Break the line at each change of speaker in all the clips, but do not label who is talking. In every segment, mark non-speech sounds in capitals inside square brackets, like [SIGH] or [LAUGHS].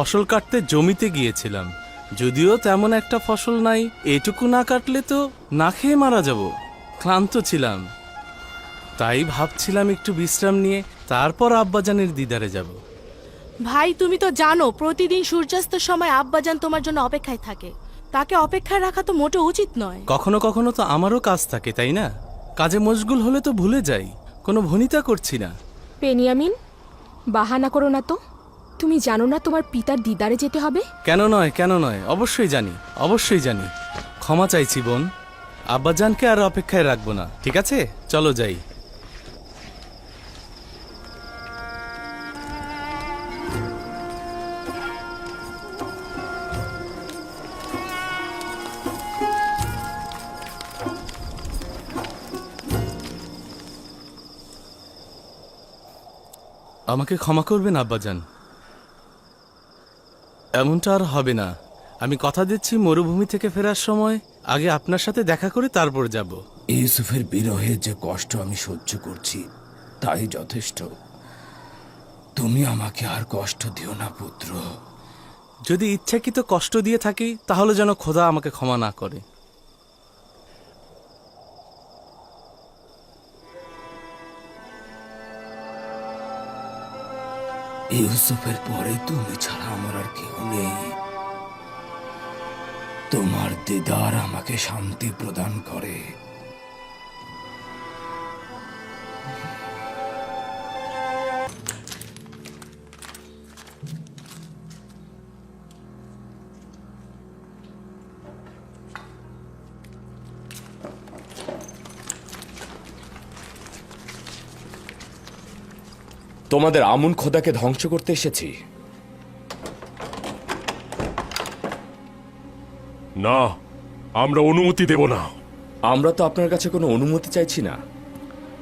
ফসল কাটতে জমিতে গিয়েছিলাম। যদিও তেমন একটা ফসল নাই এটুকু না কাটলে তো না খেয়ে মারা যাব। ক্লান্ত ছিলাম। তাই ভাবছিলাম একটু বিশ্রাম নিয়ে তারপর আব্বাজানের দিদারে যাব।
ভাই তুমি তো জানো প্রতিদিন সূর্যাস্তের সময় আব্বাজান তোমার জন্য অপেক্ষায় থাকে। তাকে অপেক্ষায় রাখা তো মোটে উচিত নয়।
কখনো কখনো তো আমারও কাজ থাকে তাই না? কাজে মশগুল হলে তো ভুলে যাই কোনো ভনিতা করছি না।
পেনিয়ামিন বাহানা করো না তো। তুমি জানো না তোমার পিতার দিদারে যেতে হবে?
কেন নয় কেন নয়? অবশ্যই জানি অবশ্যই জানি। ক্ষমা চাইছি, বোন। আব্বাজানকে আর অপেক্ষায় রাখব না, ঠিক আছে? চলো যাই। আমাকে ক্ষমা করবেন, আব্বাজান? এমনটা আর হবে না। আমি কথা দিচ্ছি মরুভূমি থেকে ফেরার সময়। আগে আপনার সাথে দেখা করে তারপর যাব।
ইউসুফের বিরহে যে কষ্ট আমি সহ্য করছি তাই যথেষ্ট। তুমি আমাকে আর কষ্ট দিও না পুত্র।
যদি ইচ্ছাকৃত কষ্ট দিয়ে থাকি তাহলে যেন খোদা আমাকে ক্ষমা না করে।
ইউসুফের পরে তুমি ছাড়া আমার আর কেউ নেই। তোমার দিদার আমাকে শান্তি প্রদান করে।
তোমাদের আমুন খোদাকে ধ্বংস করতে এসেছি।
না আমরা অনুমতি দেব না।
আমরা তো আপনার কাছে কোনো অনুমতি চাইছি না।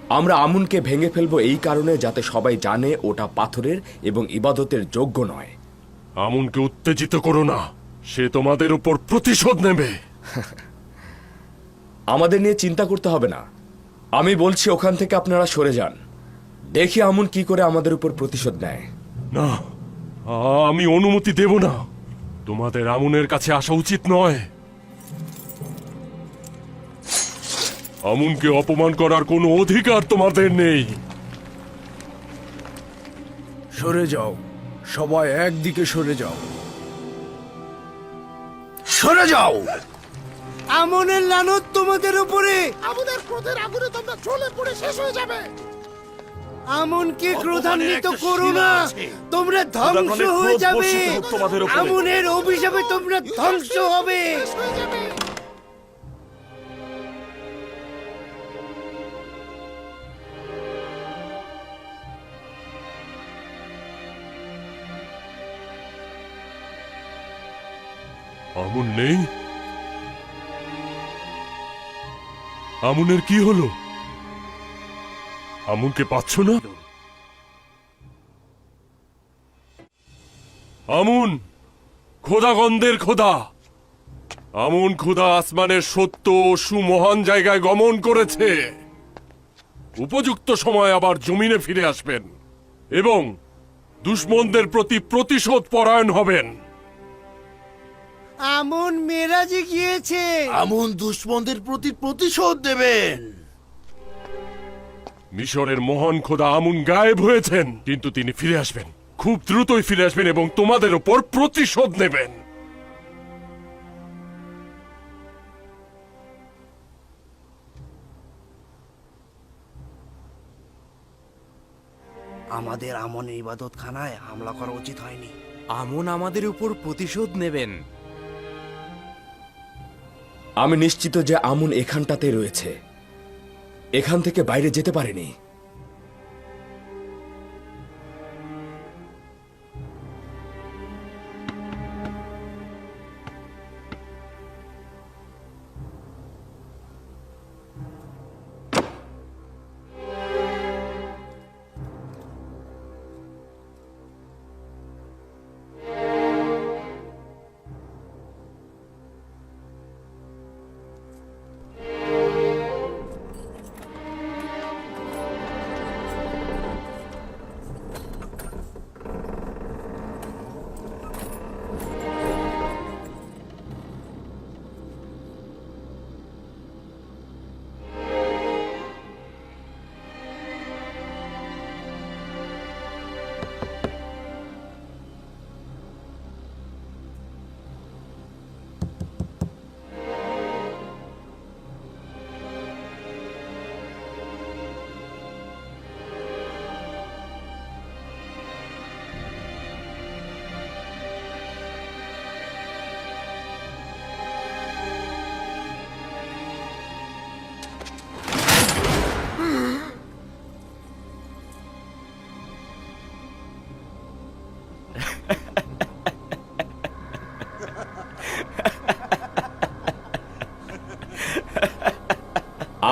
আমরা আমুনকে ভেঙে ফেলব এই কারণে যাতে সবাই জানে ওটা পাথরের এবং ইবাদতের যোগ্য নয়।
আমুনকে উত্তেজিত করো না সে তোমাদের উপর প্রতিশোধ নেবে।
আমাদের নিয়ে চিন্তা করতে হবে না। আমি বলছি ওখান থেকে আপনারা সরে যান। দেখি আমুন কি করে আমাদের উপর প্রতিশোধ নেয়।
না আমি অনুমতি দেব না। তোমাদের আমুনের কাছে আসা উচিত নয়। আমুনকে অপমান করার কোনো অধিকার তোমাদের নেই।
সরে যাও। সবাই একদিকে সরে যাও। সরে যাও!
আমনের লানত তোমাদের উপরে!
আমাদের ক্রোধের আগুনে তোমরা জ্বলে পড়ে শেষ হয়ে যাবে।
আমনকে ক্রোধান্বিত করো না। তোমরা ধ্বংস হয়ে যাবে। আমনের অভিশাপে তোমরা ধ্বংস হবে।
আমুন নেই? আমুনের কি হলো? আমুনকে পাচ্ছ না? আমুন খোদাগন্ধের খোদা। আমুন খোদা আসমানের সত্য ও সুমহান জায়গায় গমন করেছে। উপযুক্ত সময় আবার জমিনে ফিরে আসবেন এবং দুশ্মনদের প্রতি প্রতিশোধ পরায়ণ হবেন।
আমন মেরাজে গিয়েছে।
আমন দুশ্মনদের প্রতি প্রতিশোধ দেবেন।
মিশরের মহান খোদা আমুন গায়েব হয়েছেন কিন্তু তিনি ফিরে আসবেন। খুব দ্রুতই ফিরে আসবেন এবং তোমাদের ওপর প্রতিশোধ নেবেন।
আমাদের আমনের ইবাদত খানায় হামলা করা উচিত হয়নি।
আমন আমাদের উপর প্রতিশোধ নেবেন।
আমি নিশ্চিত যে আমুন এখানটাতে রয়েছে। এখান থেকে বাইরে যেতে পারেনি।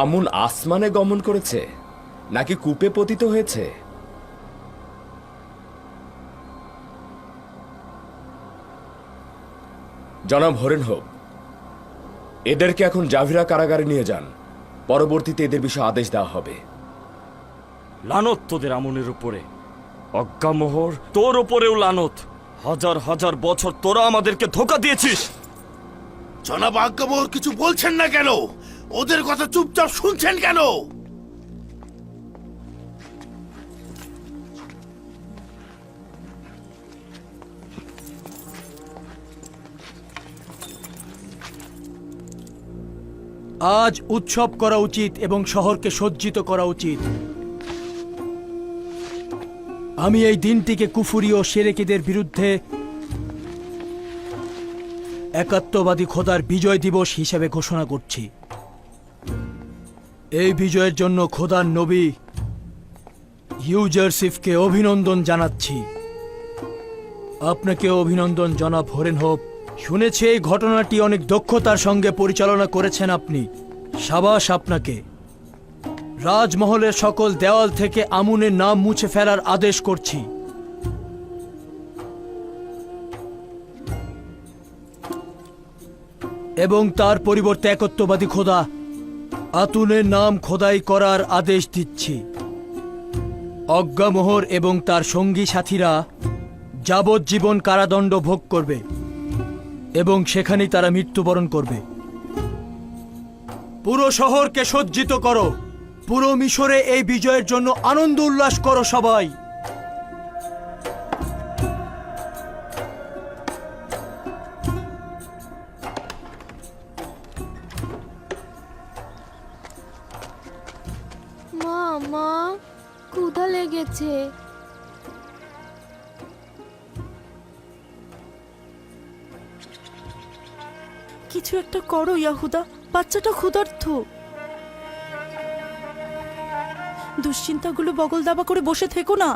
আমুন আসমানে গমন করেছে নাকি কূপে পতিত হয়েছে? জনাব হরেন হোক এদেরকে এখন জাভিরা কারাগারে নিয়ে যান। পরবর্তীতে এদের বিষয়ে আদেশ দেওয়া হবে।
লানত তোদের আমনের উপরে। অজ্ঞামোহর তোর ওপরেও লানত। হাজার হাজার বছর তোরা আমাদেরকে ধোকা দিয়েছিস।
জনাব আজ্ঞাবহর কিছু বলছেন না কেন? ওদের কথা চুপচাপ শুনছেন কেন?
আজ উৎসব করা উচিত এবং শহরকে সজ্জিত করা উচিত। আমি এই দিনটিকে কুফুরি ও সেরেকিদের বিরুদ্ধে একাত্মবাদী খোদার বিজয় দিবস হিসেবে ঘোষণা করছি। এই বিজয়ের জন্য খোদার নবী ইউজারসিফকে অভিনন্দন জানাচ্ছি। আপনাকে অভিনন্দন জনাব হরেন হোপ। শুনেছি এই ঘটনাটি অনেক দক্ষতার সঙ্গে পরিচালনা করেছেন আপনি। সাবাস আপনাকে। রাজমহলের সকল দেওয়াল থেকে আমুনের নাম মুছে ফেলার আদেশ করছি। এবং তার পরিবর্তে একত্ববাদী খোদা আতুনের নাম খোদাই করার আদেশ দিচ্ছি। অজ্ঞামোহর এবং তার সঙ্গী সাথীরা যাবজ্জীবন কারাদণ্ড ভোগ করবে এবং সেখানেই তারা মৃত্যুবরণ করবে। পুরো শহরকে সজ্জিত করো। পুরো মিশরে এই বিজয়ের জন্য আনন্দ উল্লাস করো সবাই।
করো ইয়াহুদা। বাচ্চাটা ক্ষুধার্থ দুশ্চিন্তাগুলো বগল দাবা করে বসে থেকো না।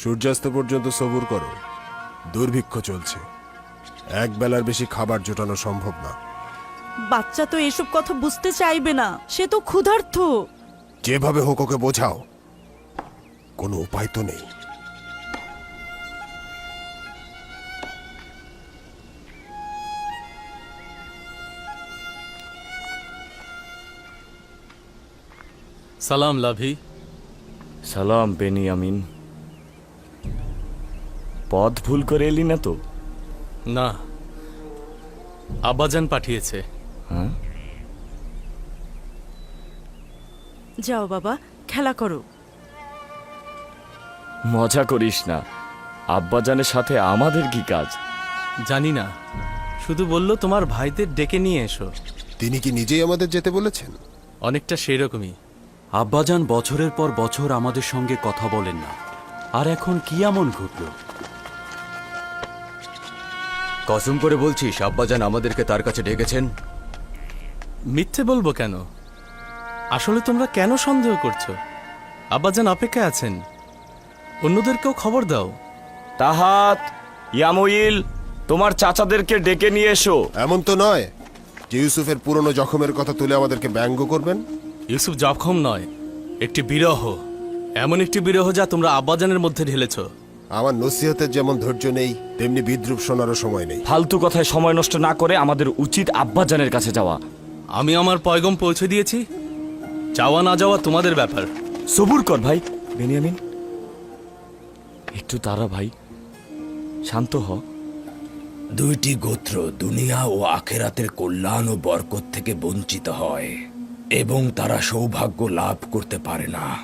সূর্যাস্ত পর্যন্ত সবুর করো। দুর্ভিক্ষ চলছে। এক বেলার বেশি খাবার জোটানো সম্ভব না।
বাচ্চা তো এসব কথা বুঝতে চাইবে না। সে তো ক্ষুধার্থ
যেভাবে হোক ওকে বোঝাও। কোনো উপায় তো নেই।
সালাম লাভি।
সালাম বেনিয়ামিন। পথ ভুল করে এলি না তো?
না আব্বাজান পাঠিয়েছে।
হ্যাঁ?
যাও বাবা খেলা করো।
মজা করিস না। আব্বাজানের সাথে আমাদের কি কাজ?
জানি না। শুধু বলল তোমার ভাইদের ডেকে নিয়ে এসো।
তিনি কি নিজেই আমাদের যেতে বলেছেন?
অনেকটা সেই রকমই
আব্বাজান বছরের পর বছর আমাদের সঙ্গে কথা বলেন না। আর এখন কি এমন ঘটল? কসম করে বলছিস আব্বাজান আমাদেরকে তার কাছে ডেকেছেন?
মিথ্যে বলব কেন? আসলে তোমরা কেন সন্দেহ করছ? আব্বাজান অপেক্ষায় আছেন। অন্যদেরকেও খবর দাও।
তাহাত ইয়ামুইল তোমার চাচাদেরকে ডেকে নিয়ে এসো।
এমন তো নয় যে ইউসুফের পুরনো জখমের কথা তুলে আমাদেরকে ব্যঙ্গ করবেন?
ইউসুফ জখম নয় একটি বিরহ। এমন একটি বিরহ যা তোমরা আব্বাজানের মধ্যে ঢেলেছ।
আমার নসিহতের যেমন ধৈর্য নেই তেমনি বিদ্রুপ শোনারও সময় নেই।
ফালতু কথায় সময় নষ্ট না করে আমাদের উচিত আব্বাজানের কাছে যাওয়া।
আমি আমার পয়গম পৌঁছে দিয়েছি। যাওয়া না যাওয়া তোমাদের ব্যাপার।
সবুর কর ভাই বেনিয়ামিন। একটু তারা ভাই। শান্ত হ।
দুইটি গোত্র দুনিয়া ও আখেরাতের কল্যাণ ও বরকত থেকে বঞ্চিত হয় এবং তারা সৌভাগ্য লাভ করতে পারে না।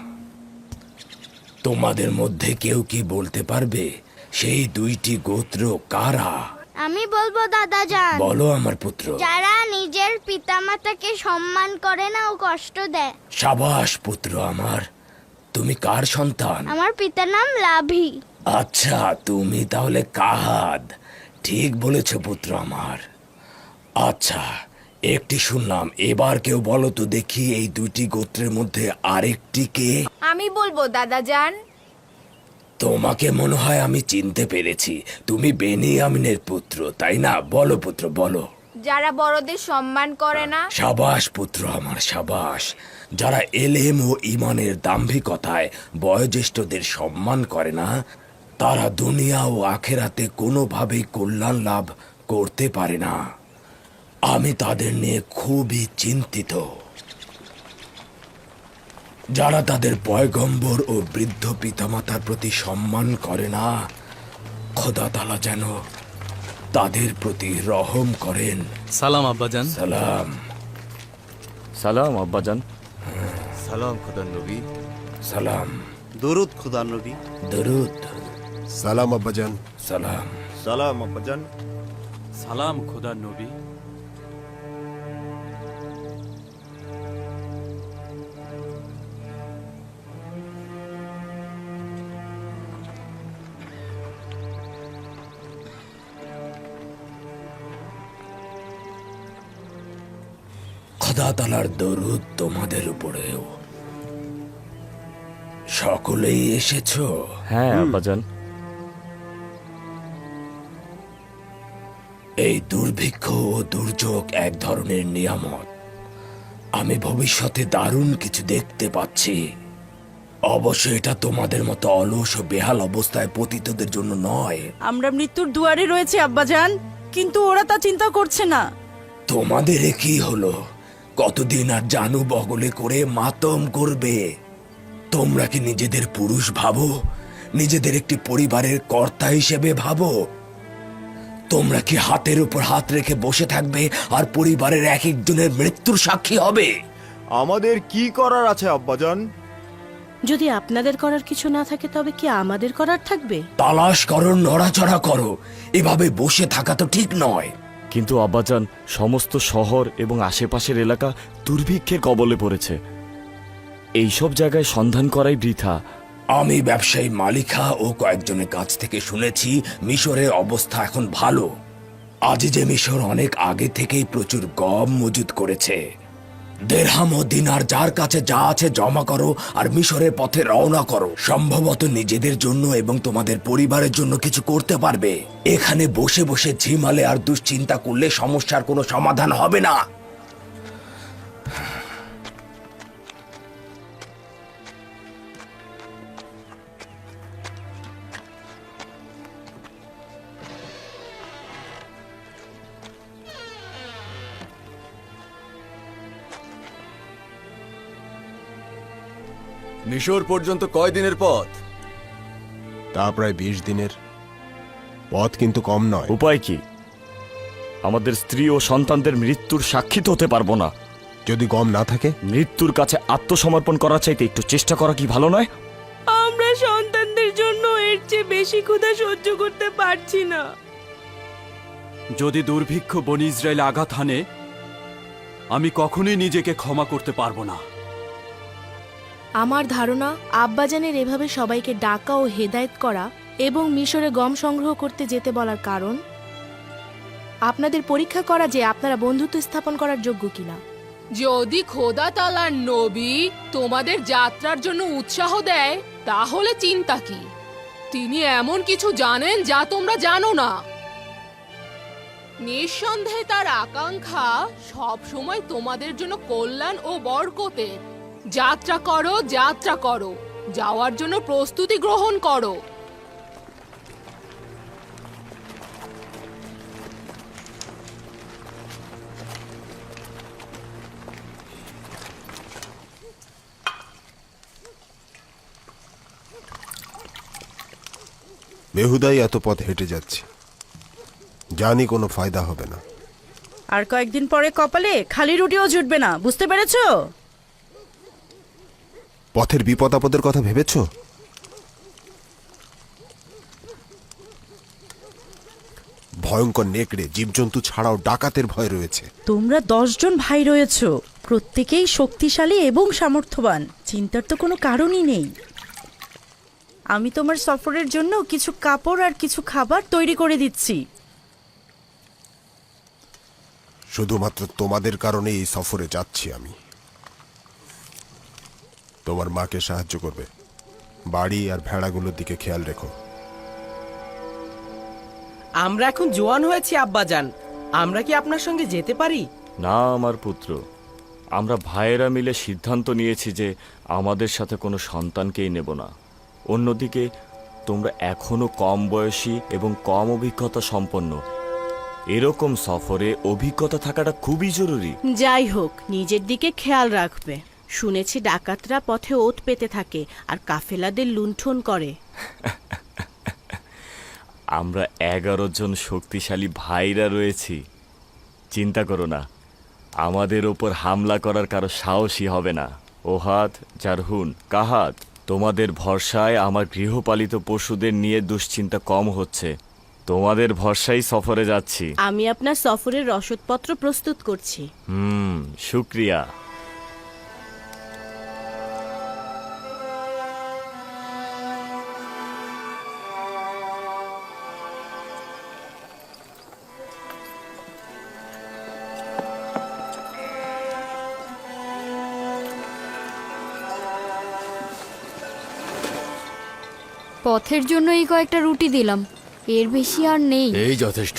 তোমাদের মধ্যে কেউ কি বলতে পারবে সেই দুইটি গোত্র কারা?
আমি বলব দাদা যান
বলো আমার পুত্র।
যারা নিজের পিতামাতাকে সম্মান করে না ও কষ্ট দেয়।
সাবাস পুত্র আমার। তুমি কার সন্তান?
আমার পিতার নাম লাভি।
আচ্ছা তুমি তাহলে কাহাদ? ঠিক বলেছ পুত্র আমার। আচ্ছা একটি শুনলাম এবার কেউ বলো তো দেখি এই দুটি গোত্রের মধ্যে আরেকটি কে?
আমি বলব দাদা যান
তোমাকে মনে হয় আমি চিনতে পেরেছি। তুমি বেনিয়ামিনের পুত্র তাই না? বলো পুত্র বলো।
যারা বড়দের সম্মান করে না।
সাবাস পুত্র আমার, সাবাস। যারা এলেম ও ইমানের দাম্ভিকতায় বয়োজ্যেষ্ঠদের সম্মান করে না, তারা দুনিয়া ও আখেরাতে কোনোভাবেই কল্যাণ লাভ করতে পারে না। আমি তাদের নিয়ে খুবই চিন্তিত। যারা তাদের পয়গম্বর ও বৃদ্ধ পিতামাতার প্রতি সম্মান করে না খোদা তালা যেন তাদের প্রতি রহম করেন।
সালাম আব্বাজান।
সালাম।
সালাম আব্বাজান।
সালাম খুদার নবী।
সালাম।
দরুদ খুদার নবী।
দরুদ।
সালাম আব্বাজান।
সালাম।
সালাম আব্বাজান।
সালাম খুদান নবী।
খোদা তালার দরুদ তোমাদের উপরেও। সকলেই এসেছ?
হ্যাঁ আব্বাজান।
এই দুর্ভিক্ষ ও দুর্যোগ এক ধরনের নিয়ামত। আমি ভবিষ্যতে দারুণ কিছু দেখতে পাচ্ছি। অবশ্য এটা তোমাদের মতো অলস ও বেহাল অবস্থায় পতিতদের জন্য নয়।
আমরা মৃত্যুর দুয়ারে রয়েছে আব্বাজান কিন্তু ওরা তা চিন্তা করছে না।
তোমাদের এ কি হলো? কতদিন আর জানু বগলে করে মাতম করবে? তোমরা কি নিজেদের পুরুষ ভাবো? নিজেদের একটি পরিবারের কর্তা হিসেবে ভাবো? তোমরা কি হাতের উপর হাত রেখে বসে থাকবে আর পরিবারের এক একজনের মৃত্যুর সাক্ষী হবে?
আমাদের কি করার আছে আব্বাজান?
যদি আপনাদের করার কিছু না থাকে তবে কি আমাদের করার থাকবে?
তালাশ করো নড়াচড়া করো। এভাবে বসে থাকা তো ঠিক নয়।
কিন্তু আব্বাজান, সমস্ত শহর এবং আশেপাশের এলাকা দুর্ভিক্ষের কবলে পড়েছে। এইসব জায়গায় সন্ধান করাই বৃথা।
আমি ব্যবসায়ী মালিকা ও কয়েকজনের কাছ থেকে শুনেছি মিশরের অবস্থা এখন ভালো। আজ যে মিশর অনেক আগে থেকেই প্রচুর গম মজুত করেছে। দেড়হাম ও দিনার যার কাছে যা আছে জমা করো আর মিশরের পথে রওনা করো। সম্ভবত নিজেদের জন্য এবং তোমাদের পরিবারের জন্য কিছু করতে পারবে। এখানে বসে বসে ঝিমালে আর দুশ্চিন্তা করলে সমস্যার কোনো সমাধান হবে না।
মিশর পর্যন্ত কয় দিনের পথ?
তা প্রায় বিশ দিনের। পথ কিন্তু কম নয়।
উপায় কি? আমাদের স্ত্রী ও সন্তানদের মৃত্যুর সাক্ষী তো হতে পারব না।
যদি গম না থাকে?
মৃত্যুর কাছে আত্মসমর্পণ করা চাইতে একটু চেষ্টা করা কি ভালো নয়?
আমরা সন্তানদের জন্য এর চেয়ে বেশি ক্ষুধা সহ্য করতে পারছি না।
যদি দুর্ভিক্ষ বনি ইসরায়েল আঘাত হানে আমি কখনোই নিজেকে ক্ষমা করতে পারব না।
আমার ধারণা, আব্বাজানের এভাবে সবাইকে ডাকা ও হেদায়েত করা এবং মিশরে গম সংগ্রহ করতে যেতে বলার কারণ? আপনাদের পরীক্ষা করা যে আপনারা বন্ধুত্ব স্থাপন করার যোগ্য কিনা?
যদি খোদা তালার নবী তোমাদের যাত্রার জন্য উৎসাহ দেয়, তাহলে চিন্তা কি? তিনি এমন কিছু জানেন যা তোমরা জানো না। নিঃসন্দেহে তার আকাঙ্ক্ষা সব সময় তোমাদের জন্য কল্যাণ ও বরকতের। যাত্রা করো যাত্রা করো। যাওয়ার জন্য প্রস্তুতি গ্রহণ করো।
বেহুদাই এত পথ হেঁটে যাচ্ছে। জানি কোনো ফায়দা হবে না।
আর কয়েকদিন পরে কপালে খালি রুটিও জুটবে না বুঝতে পেরেছ?
পথের বিপদ আপদের কথা ভেবেছো? ভয়ঙ্কর নেকড়ে জীবজন্তু ছাড়াও ডাকাতের ভয় রয়েছে।
তোমরা দশজন ভাই রয়েছ প্রত্যেকেই শক্তিশালী এবং সামর্থ্যবান। চিন্তার তো কোনো কারণই নেই। আমি তোমার সফরের জন্য কিছু কাপড় আর কিছু খাবার তৈরি করে দিচ্ছি।
শুধুমাত্র তোমাদের কারণে এই সফরে যাচ্ছি আমি। তোমার মাকে সাহায্য করবে। বাড়ি আর ভেড়াগুলোর দিকে খেয়াল রেখো।
আমরা এখন জোয়ান হয়েছি আব্বাজান। আমরা কি আপনার সঙ্গে যেতে পারি?
না আমার পুত্র। আমরা ভাইয়েরা মিলে সিদ্ধান্ত নিয়েছি যে আমাদের সাথে কোনো সন্তানকেই নেব না। অন্যদিকে তোমরা এখনও কম বয়সী এবং কম অভিজ্ঞতা সম্পন্ন। এরকম সফরে অভিজ্ঞতা থাকাটা খুবই জরুরি।
যাই হোক নিজের দিকে খেয়াল রাখবে। শুনেছি ডাকাতরা পথে ওত পেতে থাকে আর কাফেলাদের লুণ্ঠন করে। [LAUGHS]
আমরা এগারো জন শক্তিশালী ভাইরা রয়েছি। চিন্তা করো না আমাদের ওপর হামলা করার কারও সাহসী হবে না। ওহাত জারহুন কাহাত তোমাদের ভরসায় আমার গৃহপালিত পশুদের নিয়ে দুশ্চিন্তা কম হচ্ছে। তোমাদের ভরসায় সফরে যাচ্ছি।
আমি আপনার সফরের রসদপত্র প্রস্তুত করছি।
হুম শুক্রিয়া।
পথের জন্য এই কয়েকটা রুটি দিলাম। এর বেশি আর নেই।
এই যথেষ্ট।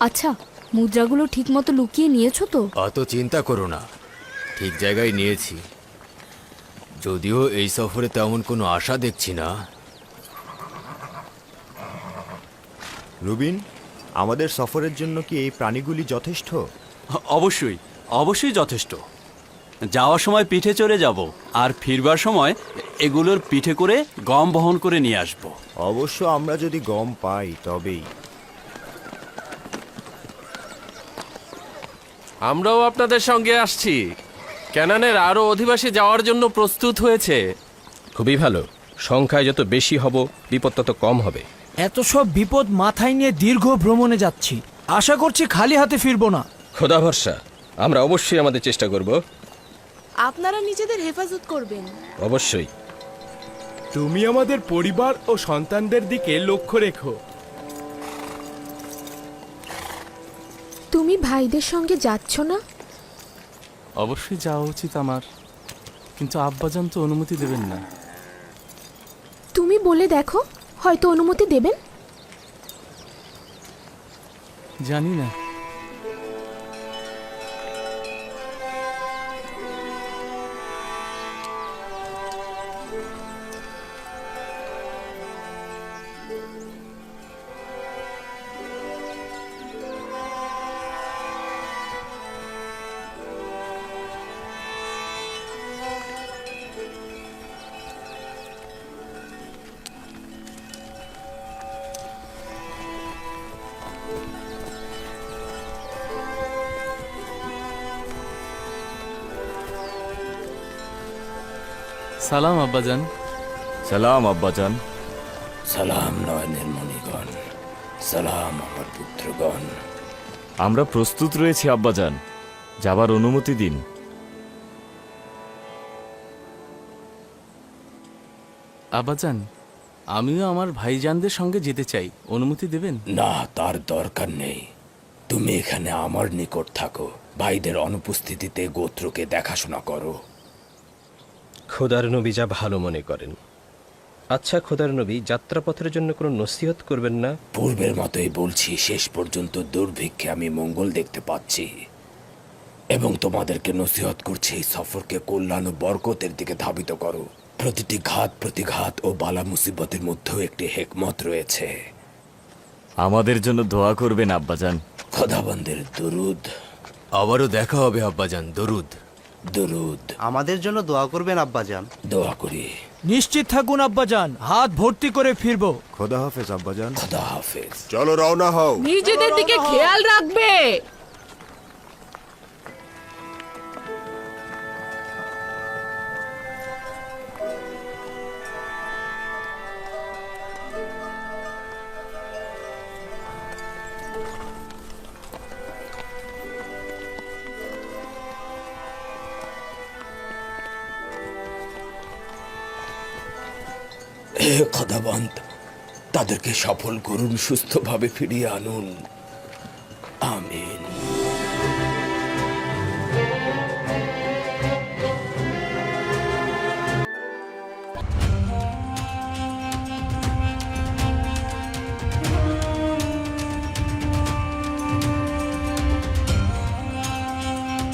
আচ্ছা মুদ্রাগুলো ঠিকমতো লুকিয়ে নিয়েছো তো?
অত চিন্তা করো না। ঠিক জায়গায় নিয়েছি। যদিও এই সফরে তেমন কোনো আশা দেখছি না।
রুবিন আমাদের সফরের জন্য কি এই প্রাণীগুলি যথেষ্ট?
অবশ্যই অবশ্যই যথেষ্ট। যাওয়ার সময় পিঠে চড়ে যাব আর ফিরবার সময় এগুলোর পিঠে করে গম বহন করে নিয়ে আসব।
অবশ্য আমরা যদি গম পাই তবেই।
আমরাও আপনাদের সঙ্গে আসছি। ক্যানানের আরও অধিবাসী যাওয়ার জন্য প্রস্তুত হয়েছে।
খুবই ভালো। সংখ্যায় যত বেশি হব বিপদ তত কম হবে।
এত সব বিপদ মাথায় নিয়ে দীর্ঘ ভ্রমণে যাচ্ছি। আশা করছি খালি হাতে ফিরবো না।
খোদা ভরসা। আমরা অবশ্যই আমাদের চেষ্টা করব।
আপনারা নিজেদের হেফাজত করবেন।
অবশ্যই।
তুমি আমাদের পরিবার ও সন্তানদের দিকে লক্ষ্য রেখো।
তুমি ভাইদের সঙ্গে যাচ্ছ না?
অবশ্যই যাওয়া উচিত আমার কিন্তু আব্বাজান তো অনুমতি দেবেন না।
তুমি বলে দেখো হয়তো অনুমতি দেবেন?
জানি না। সালাম আব্বাজান।
সালাম আব্বাজান।
সালাম নয়নের মণিগণ। সালাম আমার পুত্রগণ।
আমরা প্রস্তুত রয়েছি আব্বাজান। যাবার অনুমতি দিন।
আব্বাজান আমিও আমার ভাইজানদের সঙ্গে যেতে চাই। অনুমতি দেবেন?
না তার দরকার নেই। তুমি এখানে আমার নিকট থাকো। ভাইদের অনুপস্থিতিতে গোত্রকে দেখাশোনা করো।
খোদার নবী যা ভালো মনে করেন। আচ্ছা খোদার নবী যাত্রাপথের জন্য কোনো নসিহত করবেন না?
পূর্বের মতোই বলছি শেষ পর্যন্ত দুর্ভিক্ষে আমি মঙ্গল দেখতে পাচ্ছি। এবং তোমাদেরকে নসিহত করছি এই সফরকে কল্যাণ ও বরকতের দিকে ধাবিত করো। প্রতিটি ঘাত প্রতিঘাত ও বালা মুসিবতের মধ্যেও একটি হেকমত রয়েছে।
আমাদের জন্য দোয়া করবেন আব্বাজান।
খোদাবন্দের দরুদ।
আবারও দেখা হবে আব্বাজান দরুদ।
দরুদ।
আমাদের জন্য দোয়া করবেন আব্বাজান।
দোয়া করি।
নিশ্চিত থাকুন আব্বাজান। হাত ভর্তি করে ফিরবো।
খোদা হাফেজ আব্বাজান।
খোদা হাফেজ।
চলো রওনা হও।
নিজেদের দিকে খেয়াল রাখবে।
খোদাবন্ত তাদেরকে সফল করুন সুস্থভাবে ফিরিয়ে আনুন।